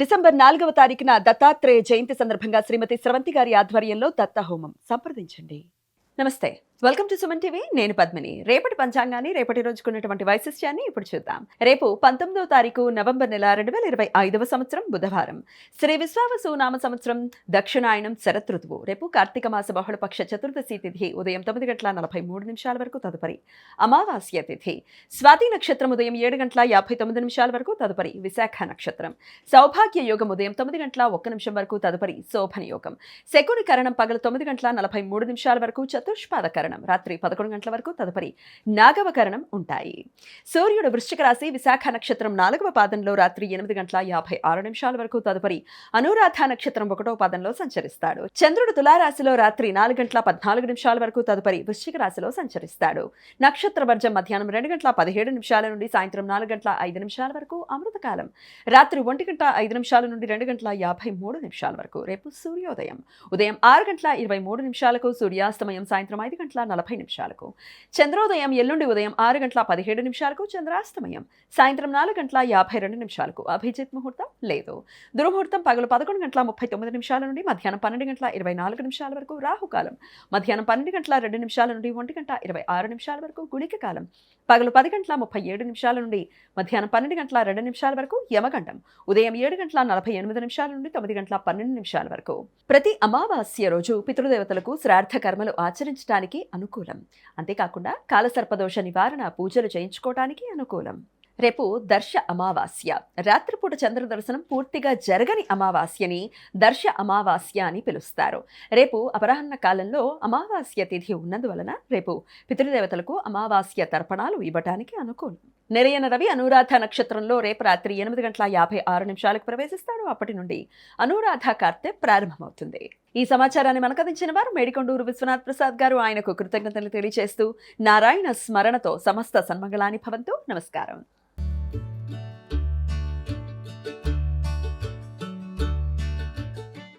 December నాలుగవ తారీఖున దత్తాత్రేయ జయంతి సందర్భంగా శ్రీమతి స్రవంతి గారి ఆధ్వర్యంలో దత్తహోమం. సంప్రదించండి. నమస్తే. Welcome to Suman TV. నేను పద్మిని. రేపటి పంచాంగాన్ని రేపటి రోజుకున్నటువంటి వైశిష్ట్యాన్ని ఇప్పుడు చూద్దాం. రేపు పంతొమ్మిదవ తారీఖు నవంబర్ నెల రెండు వేల ఇరవై ఐదవ సంవత్సరం బుధవారం. శ్రీ విశ్వావసు నామ సంవత్సరం దక్షిణాయనం శరత్ ఋతువు. రేపు కార్తీక మాస బహుళపక్ష చతుర్దశి తిథి. ఉదయం తొమ్మిది గంటల నలభై మూడు నిమిషాల వరకు తదుపరి అమావాస్య తిథి. స్వాతి నక్షత్రం ఉదయం ఏడు గంటల యాభై తొమ్మిది నిమిషాల వరకు తదుపరి విశాఖ నక్షత్రం. సౌభాగ్య యోగం ఉదయం తొమ్మిది గంటల ఒక్క నిమిషం వరకు తదుపరి శోభన యోగం. శకుని కరణం పగలు తొమ్మిది గంటల నలభై మూడు నిమిషాల వరకు చతుష్పాద కరణం. రాత్రి పదకొండు గంటల వరకు తదుపరి నాగవకరణం ఉంటాయి. సూర్యుడు వృశ్చిక రాశి విశాఖ నక్షత్రం నాలుగవ పాదంలో రాత్రి ఎనిమిది గంటల యాభై ఆరు నిమిషాల వరకు తదుపరి అనురాధ నక్షత్రం ఒకటో పాదంలో సంచరిస్తాడు. చంద్రుడు తులారాశిలో రాత్రి నాలుగు గంటల పద్నాలుగు నిమిషాల వరకు తదుపరి వృశ్చిక రాశిలో సంచరిస్తాడు. నక్షత్ర వర్జం మధ్యాహ్నం రెండు గంటల పదిహేడు నిమిషాల నుండి సాయంత్రం నాలుగు గంటల ఐదు నిమిషాల వరకు అమృతకాలం. రాత్రి ఒంటి గంట ఐదు నిమిషాల నుండి రెండు గంటల యాభై మూడు నిమిషాల వరకు రేపు సూర్యోదయం. ఉదయం ఆరు గంటల ఇరవై మూడు నిమిషాలకు సూర్యాస్తమయం సాయంత్రం ఐదు గంటల గంటల నలభై నిమిషాలకు. చంద్రోదయం ఎల్లుండి ఉదయం ఆరు గంటల పదిహేడు నిమిషాలకు. చంద్రాస్తమయం సాయంత్రం నాలుగు గంటల యాభై రెండు నిమిషాలకు. అభిజిత్ ముహూర్తం లేదు. దుర్ముహూర్తం పగలు పదకొండు గంటల ముప్పై తొమ్మిది నిమిషాల నుండి మధ్యాహ్నం పన్నెండు గంటల ఇరవై నాలుగు నిమిషాల వరకు రాహుకాలం. మధ్యాహ్నం పన్నెండు గంటల రెండు నిమిషాల నుండి ఒంటి గంట ఇరవై ఆరు నిమిషాల వరకు గుళిక కాలం. పగలు పది గంటల ముప్పై ఏడు నిమిషాల నుండి మధ్యాహ్నం పన్నెండు గంటల రెండు నిమిషాల వరకు యమగండం. ఉదయం ఏడు గంటల నలభై ఎనిమిది నిమిషాల నుండి తొమ్మిది గంటల పన్నెండు నిమిషాల వరకు. ప్రతి అమావాస్య రోజు పితృదేవతలకు శ్రాద్ధ కర్మలు ఆచరించడానికి అనుకూలం. అంతేకాకుండా కాలసర్పదోష నివారణ పూజలు చేయించుకోవటానికి అనుకూలం. రేపు దర్శ అమావాస్య. రాత్రిపూట చంద్ర దర్శనం పూర్తిగా జరగని అమావాస్యని దర్శ అమావాస్య అని పిలుస్తారు. రేపు అపరాహ్న కాలంలో అమావాస్య తిథి ఉన్నందువలన రేపు పితృదేవతలకు అమావాస్య తర్పణాలు ఇవ్వటానికి అనుకూలం. నిరయన రవి అనురాధ నక్షత్రంలో రేపు రాత్రి ఎనిమిది గంటల యాభై ఆరు నిమిషాలకు ప్రవేశిస్తాడు. అప్పటి నుండి అనురాధ కార్తె ప్రారంభమవుతుంది. ఈ సమాచారాన్ని మనకందించిన వారు మేడికొండూరు విశ్వనాథ్ ప్రసాద్ గారు. ఆయనకు కృతజ్ఞతలు తెలియజేస్తూ నారాయణ స్మరణతో సమస్త సన్మంగళాని భవంతు. నమస్కారం.